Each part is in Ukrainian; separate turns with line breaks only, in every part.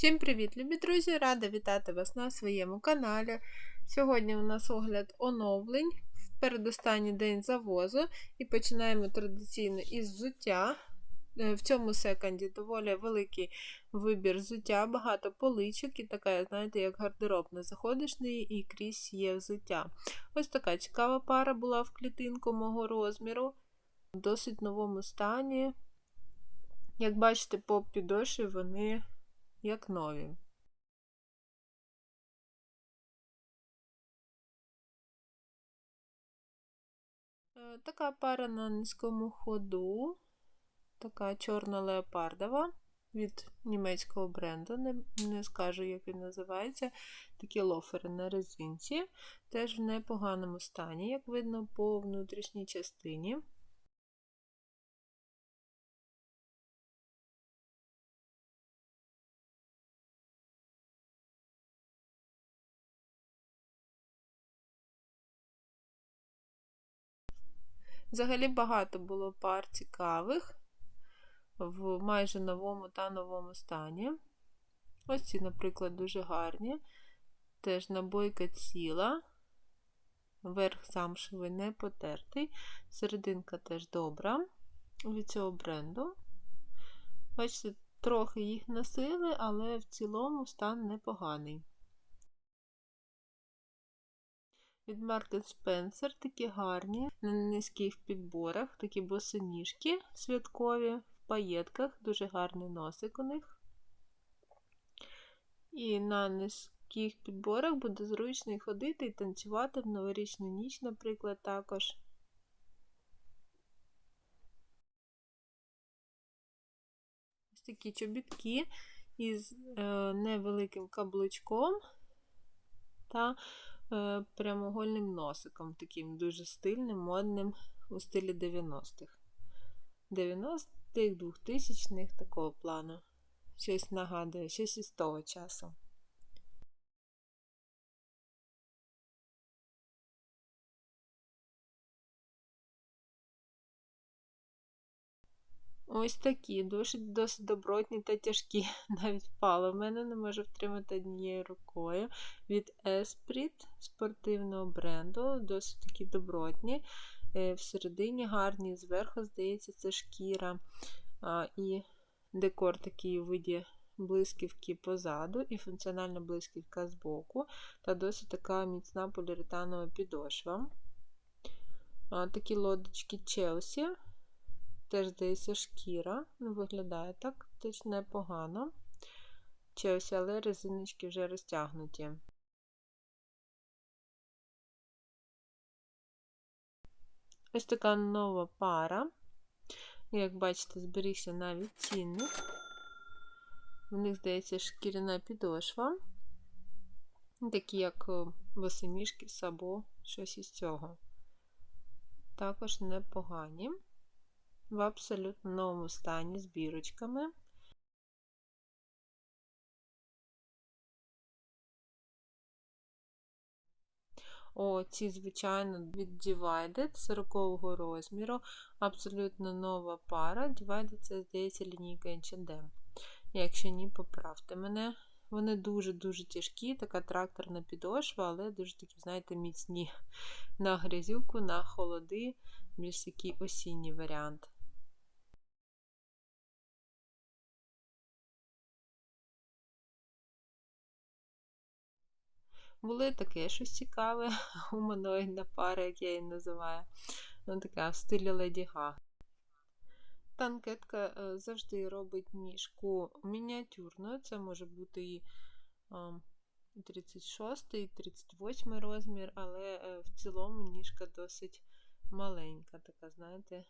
Всім привіт, любі друзі! Рада вітати вас на своєму каналі. Сьогодні у нас огляд оновлень в передостанній день завозу і починаємо традиційно із взуття. Е, В цьому секонді доволі великий вибір взуття, багато поличок і така, знаєте, як гардероб не заходиш неї і крізь є взуття. Ось така цікава пара була в клітинку мого розміру, в досить новому стані. Як бачите, по підошві вони як нові. Е, Така пара на низькому ходу, така чорна леопардова від німецького бренду, не, не скажу, як він називається. Такі лофери на резинці, теж в непоганому стані, як видно по внутрішній частині. Взагалі багато було пар цікавих в майже новому та новому стані. Ось ці, наприклад, дуже гарні. Теж набойка ціла, верх замшевий не потертий, серединка теж добра від цього бренду. Бачите, трохи їх носили, але в цілому стан непоганий. Від марки Spencer такі гарні, на низьких підборах, такі босоніжки святкові, в паєтках, дуже гарний носик у них. І на низьких підборах буде зручно ходити і танцювати в новорічну ніч, наприклад, також. Ось такі чобітки із е, невеликим каблучком та прямоугольним носиком, таким дуже стильним, модним у стилі 90-х. 90-х, 2000-х такого плану. Щось нагадує, щось із того часу. Ось такі, досить досить добротні та тяжкі. Навіть впало. В мене не можу втримати однією рукою. Від Esprit спортивного бренду, досить такі добротні. Всередині гарні, зверху, здається, це шкіра. І декор такий у виді блисківки позаду, і функціональна блисківка збоку, та досить така міцна поліуретанова підошва. Такі лодочки Челсі. Теж, здається, шкіра. Ну, виглядає так, теж непогано. Челсі, але резиночки вже розтягнуті. Ось така нова пара. Як бачите, зберігся навіть цінник. В них, здається, шкіряна підошва. Такі, як босоніжки, сабо, щось із цього. Також непогані в абсолютно новому стані з бірочками. О, ці, звичайно, від Divided 40 розміру. Абсолютно нова пара. Divided це, здається, лінійка H&M. Якщо ні, поправте мене. Вони дуже-дуже тяжкі, така тракторна підошва, але дуже такі, знаєте, міцні на грязюку, на холоди, більш такий осінній варіант. Були таке щось цікаве, гуманоїдна пара, як я її називаю. Вона така в стилі Леді Гаг. Танкетка завжди робить ніжку мініатюрною. Це може бути і 36, і 38 розмір, але в цілому ніжка досить маленька, така, знаєте,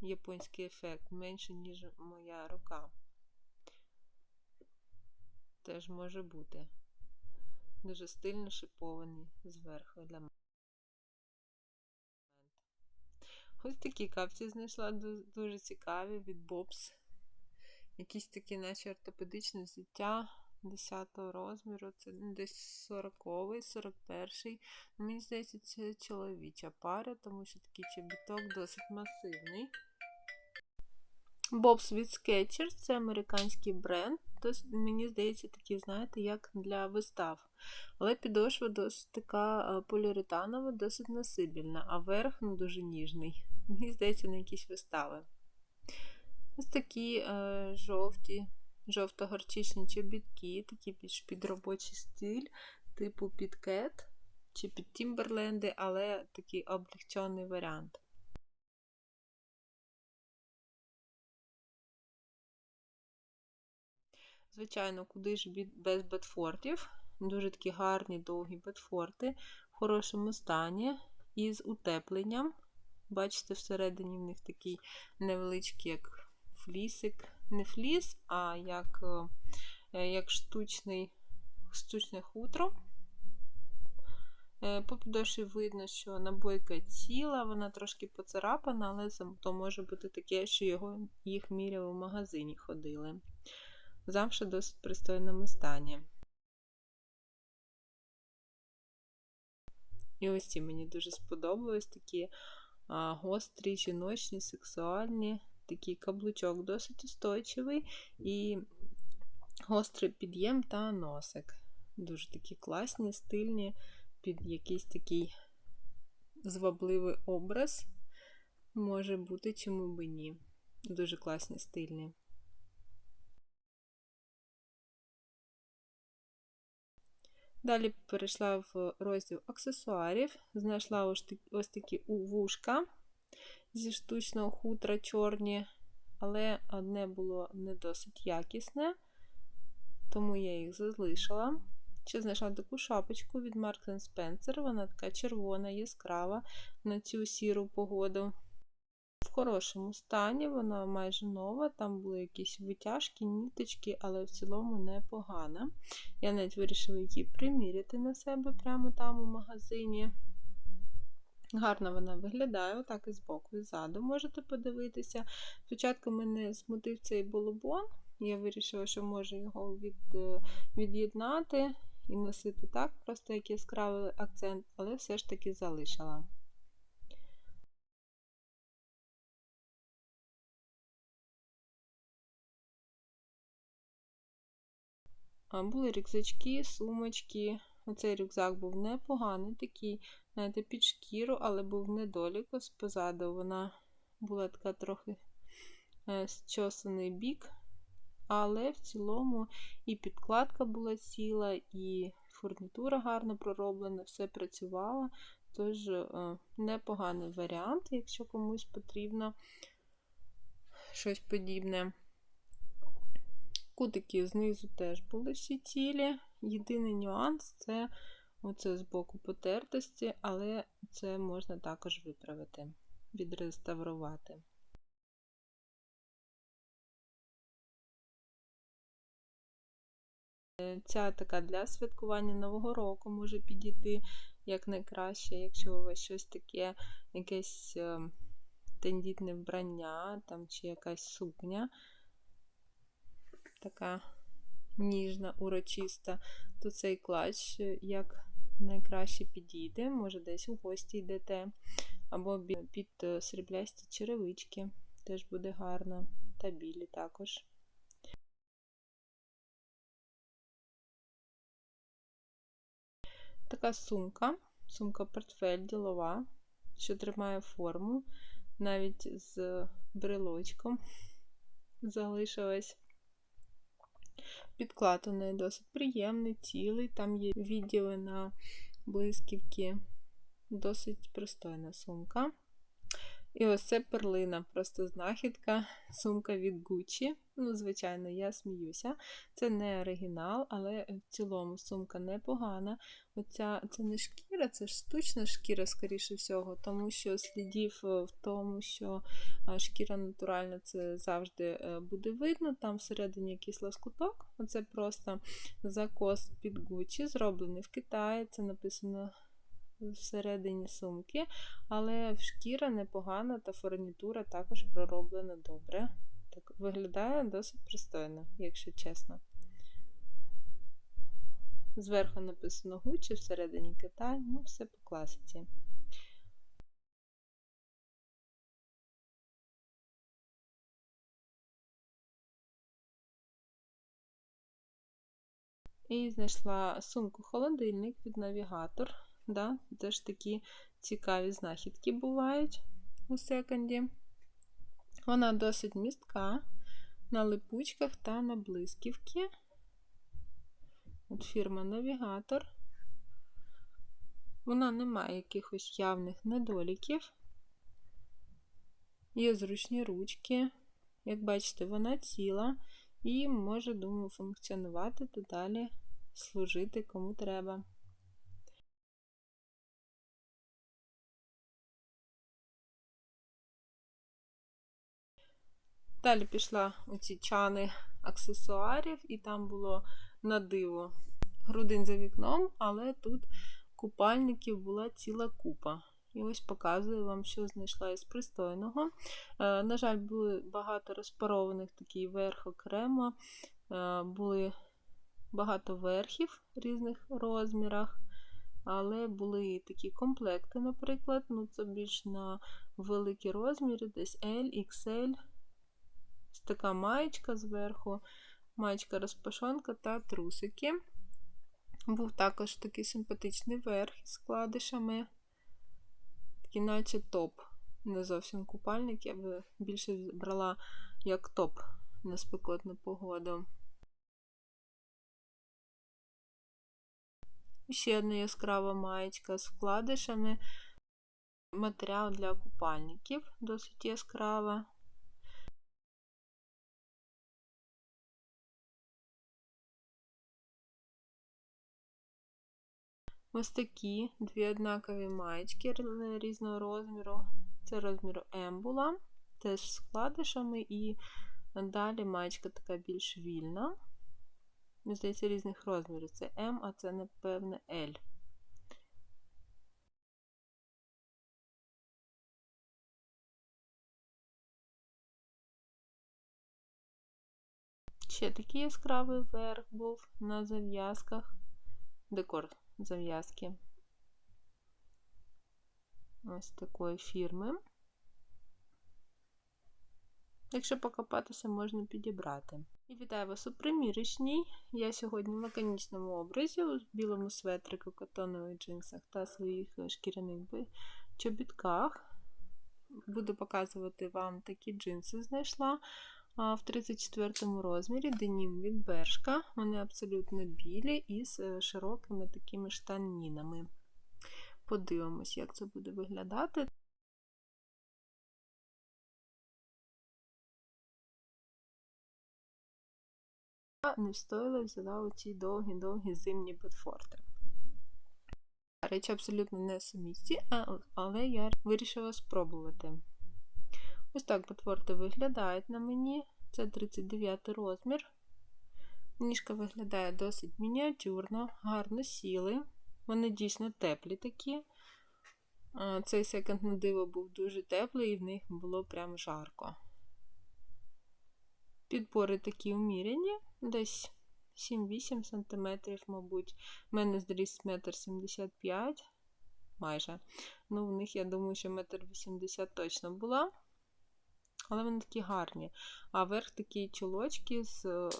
японський ефект, менше, ніж моя рука. Теж може бути. Дуже стильно шипований зверху для мене. Ось такі капці знайшла дуже цікаві від Bobs. Якісь такі, наче ортопедичне взуття 10 розміру, це десь 40-й, 41-й. Мені здається, це чоловіча пара, тому що такий чобіток досить масивний. Bob's від Skechers це американський бренд. Досить, мені здається, такий, знаєте, як для вистав. Але підошва досить така поліуретанова, досить насибільна, а верх ну, дуже ніжний. Мені здається, на якісь вистави. Ось такі е, жовті, жовто-горчичні чобітки, такі більш під робочий стиль, типу під кет чи під Тімберленди, але такий облегчений варіант. Звичайно, куди ж без бетфортів. Дуже такі гарні довгі бетфорти в хорошому стані із утепленням. Бачите, всередині в них такий невеличкий, як флісик. Не фліс, а як е, як штучний, штучне хутро. Е, по підошві видно, що набойка ціла, вона трошки поцарапана, але то може бути таке, що його, їх міряли в магазині ходили. Замша досить пристойному стані. І ось ці мені дуже сподобались такі а, гострі, жіночні, сексуальні, такий каблучок досить устойчивий і гострий під'єм та носик. Дуже такі класні, стильні, під якийсь такий звабливий образ. Може бути, чому би ні. Дуже класні, стильні. Далі перейшла в розділ аксесуарів, знайшла ось такі вушка зі штучного хутра чорні, але одне було не досить якісне, тому я їх залишила. Ще знайшла таку шапочку від Marks Spencer, вона така червона, яскрава на цю сіру погоду хорошому стані, вона майже нова, там були якісь витяжки, ніточки, але в цілому непогана. Я навіть вирішила її приміряти на себе прямо там у магазині. Гарно вона виглядає, отак і збоку, і ззаду можете подивитися. Спочатку мене смутив цей болобон, я вирішила, що можу його від, е, від'єднати і носити так, просто як яскравий акцент, але все ж таки залишила. Були рюкзачки, сумочки. Оцей рюкзак був непоганий, такий, знаєте, під шкіру, але був недолік. Ось позаду вона була така трохи е, зчосаний бік. Але в цілому і підкладка була ціла, і фурнітура гарно пророблена, все працювало. Тож, е, непоганий варіант, якщо комусь потрібно щось подібне. Кутики знизу теж були всі цілі. Єдиний нюанс це оце з боку потертості, але це можна також виправити, відреставрувати. Ця така для святкування Нового року може підійти як найкраще, якщо у вас щось таке, якесь ем, тендітне вбрання там, чи якась сукня така ніжна, урочиста, то цей клач як найкраще підійде, може десь у гості йдете, або під е, сріблясті черевички, теж буде гарно, та білі також. Така сумка, сумка-портфель ділова, що тримає форму, навіть з брелочком залишилась. Підклад у неї досить приємний, цілий, там є відділи на блисківки, досить пристойна сумка. І ось це перлина, просто знахідка, сумка від Gucci. Ну, звичайно, я сміюся. Це не оригінал, але в цілому сумка непогана. Оця це не шкіра, це ж штучна шкіра, скоріше всього, тому що слідів е, в тому, що шкіра натуральна, це завжди е, буде видно. Там всередині якийсь лоскуток. Оце просто закос під Gucci, зроблений в Китаї. Це написано всередині сумки, але шкіра непогана та фурнітура також пророблена добре. Так, Виглядає досить пристойно, якщо чесно. Зверху написано Гуччі, всередині Китай, ну все по класиці. І знайшла сумку-холодильник від навігатор. Да? Теж такі цікаві знахідки бувають у секонді. Вона досить містка на липучках та на блисківки. От фірма Навігатор. Вона не має якихось явних недоліків. Є зручні ручки. Як бачите, вона ціла і може, думаю, функціонувати та далі служити кому треба. Далі пішла у ці чани аксесуарів, і там було на диво грудин за вікном, але тут купальників була ціла купа. І ось показую вам, що знайшла із пристойного. Е, на жаль, були багато розпарованих такий верх окремо, е, були багато верхів в різних розмірах. Але були такі комплекти, наприклад, ну це більш на великі розміри, десь L, XL, така маєчка зверху, маєчка розпашонка та трусики. Був також такий симпатичний верх із складишами. Такий наче топ. Не зовсім купальник, я би більше брала як топ на спекотну погоду. Ще одна яскрава маєчка з вкладишами. Матеріал для купальників досить яскрава. Ось такі дві однакові маєчки різного розміру. Це розміру М була, теж з вкладишами, і далі маєчка така більш вільна. Мені здається, різних розмірів. Це М, а це, напевне, L. Ще такий яскравий верх був на зав'язках. Декор зав'язки ось такої фірми. Якщо покопатися, можна підібрати. І вітаю вас у примірочній. Я сьогодні в лаконічному образі у білому светрику, котонових джинсах та своїх шкіряних чобітках. Буду показувати вам такі джинси знайшла в 34 розмірі денім від Бершка. Вони абсолютно білі із е, широкими такими штанінами. Подивимось, як це буде виглядати. Не встояла взяла оці довгі-довгі зимні ботфорти. Речі абсолютно не сумісті, але я вирішила спробувати. Ось так ботфорти виглядають на мені. Це 39 розмір. Ніжка виглядає досить мініатюрно, гарно сіли. Вони дійсно теплі такі. Цей секонд на диво був дуже теплий, і в них було прям жарко. Підбори такі уміряні, десь 7-8 см, мабуть. У мене зріс 1,75 м майже. Ну, в них, я думаю, що 1,80 м точно була але вони такі гарні. А верх такі чулочки з е,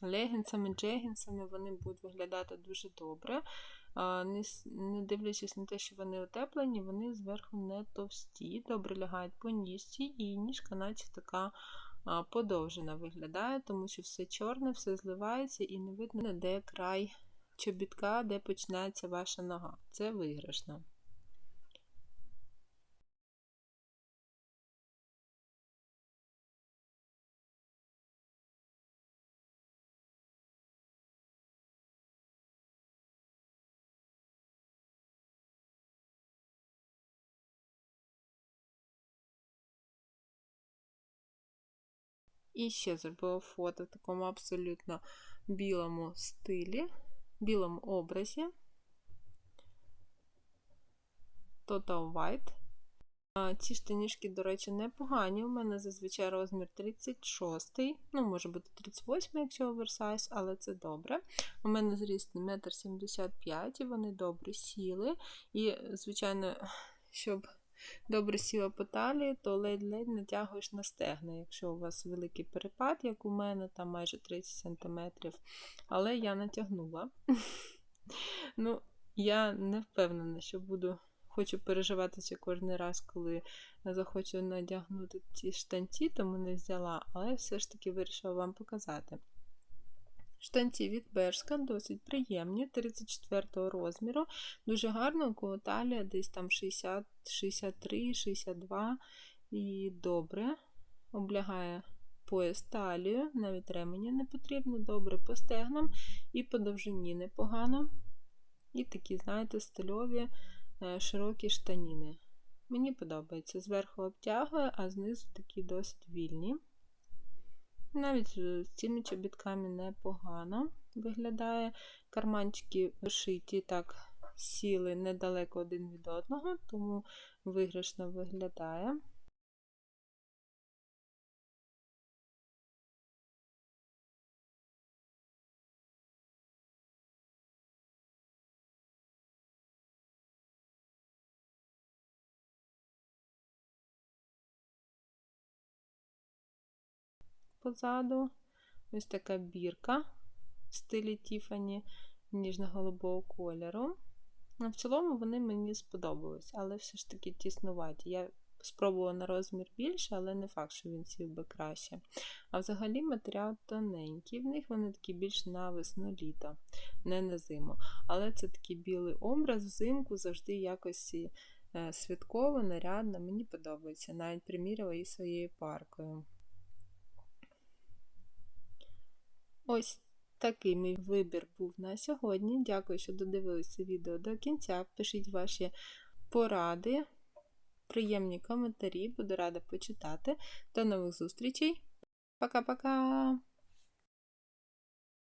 легінсами, джегінсами, вони будуть виглядати дуже добре. Не дивлячись на те, що вони утеплені, вони зверху не товсті, добре лягають по ніжці, і ніжка, наче така подовжена виглядає, тому що все чорне, все зливається і не видно, де край чобітка, де починається ваша нога. Це виграшно. І ще зробила фото в такому абсолютно білому стилі, білому образі. Total White. Ці штанішки, до речі, непогані. У мене зазвичай розмір 36 ну, може бути 38 якщо оверсайз, але це добре. У мене зріст 1,75 м, і вони добре сіли. І, звичайно, щоб добре сіла по талії, то ледь-ледь натягуєш на стегна, якщо у вас великий перепад, як у мене, там майже 30 см. Але я натягнула. Ну, я не впевнена, що буду. Хочу переживатися кожен раз, коли захочу надягнути ці штанці, тому не взяла, але все ж таки вирішила вам показати. Штанці від Бершка досить приємні, 34 розміру. Дуже гарно, коло талія десь там 60, 63, 62 і добре. Облягає пояс талію, навіть ремені не потрібно, добре по стегнам і по довжині непогано. І такі, знаєте, стильові е, широкі штаніни. Мені подобається. Зверху обтягує, а знизу такі досить вільні. Навіть з цими чобітками непогано виглядає. Карманчики вишиті так сіли недалеко один від одного, тому виграшно виглядає. Позаду. Ось така бірка в стилі Тіфані ніжно-голубого кольору. В цілому вони мені сподобались, але все ж таки тіснуваті. Я спробувала на розмір більше, але не факт, що він сів би краще. А взагалі матеріал тоненький, в них вони такі більш на весну-літо, не на зиму. Але це такий білий образ, взимку завжди якось е, святково, нарядно, мені подобається. Навіть приміряла і своєю паркою. Ось такий мій вибір був на сьогодні. Дякую, що додивилися відео до кінця. Пишіть ваші поради, приємні коментарі, буду рада почитати. До нових зустрічей. Пока-пока!